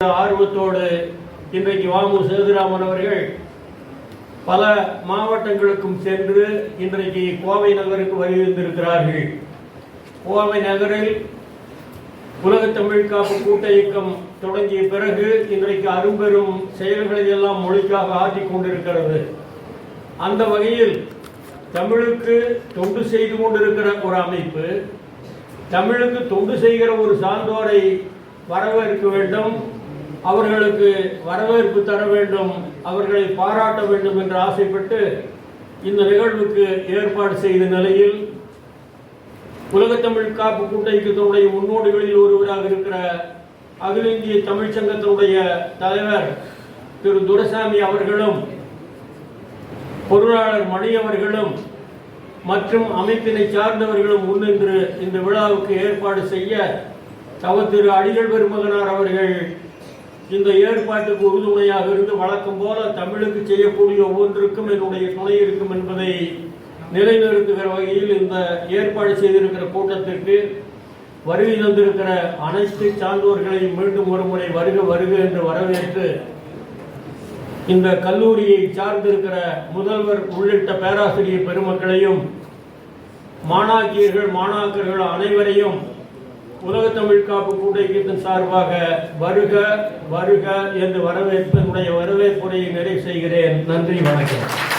ஆர்வத்தோடு இன்றைக்கு வாமு சேதுராமன் அவர்கள் பல மாவட்டங்களுக்கும் சென்று இன்றைக்கு கோவை நகருக்கு வருகின்றிருக்கிறார்கள் கோவை நகரில் உலக தமிழ் காப்பு கூட்ட இயக்கம் தொடங்கிய பிறகு இன்றைக்கு அரும்பெரும் செயல்களை எல்லாம் மொழிக்காக ஆற்றிக் கொண்டிருக்கிறது. அந்த வகையில் தமிழுக்கு தொண்டு செய்து கொண்டிருக்கிற ஒரு அமைப்பு தமிழுக்கு தொண்டு செய்கிற ஒரு சான்றோரை வரவேற்க வேண்டும். அவர்களுக்கு வரவேற்பு தர வேண்டும் அவர்களை பாராட்ட வேண்டும் என்று ஆசைப்பட்டு இந்த நிகழ்வுக்கு ஏற்பாடு செய்த நிலையில் உலகத்தமிழ் காப்பு கூட்டணிக்கத்தினுடைய முன்னோடிகளில் ஒருவராக இருக்கிற அகில இந்திய தமிழ்ச்சங்கத்தினுடைய தலைவர் திரு துரசாமி அவர்களும் பொருளாளர் மணி அவர்களும் மற்றும் அமைப்பினை சார்ந்தவர்களும் முன்னின்று இந்த விழாவுக்கு ஏற்பாடு செய்ய தவ திரு அடிகள் பெருமகனார் அவர்கள் இந்த ஏற்பாட்டுக்கு உறுதுணையாக இருந்து வழக்கம் போல தமிழுக்கு செய்யக்கூடிய ஒவ்வொன்றுக்கும் என்னுடைய துணை இருக்கும் என்பதை நிலைநிறுத்துகிற வகையில் இந்த ஏற்பாடு செய்திருக்கிற கூட்டத்திற்கு வருகை தந்திருக்கிற அனைத்து சான்றோர்களையும் மீண்டும் ஒருமுறை வருக வருக என்று வரவேற்று இந்த கல்லூரியை சார்ந்திருக்கிற முதல்வர் உள்ளிட்ட பேராசிரியர் பெருமக்களையும் மாணாக்கியர்கள் மாணாக்கர்கள் அனைவரையும் உலக தமிழ் காப்பு கூட்டத்தின் சார்பாக வருக வருக என்று வரவேற்பனுடைய வரவேற்புரையை நிறைவு செய்கிறேன். நன்றி வணக்கம்.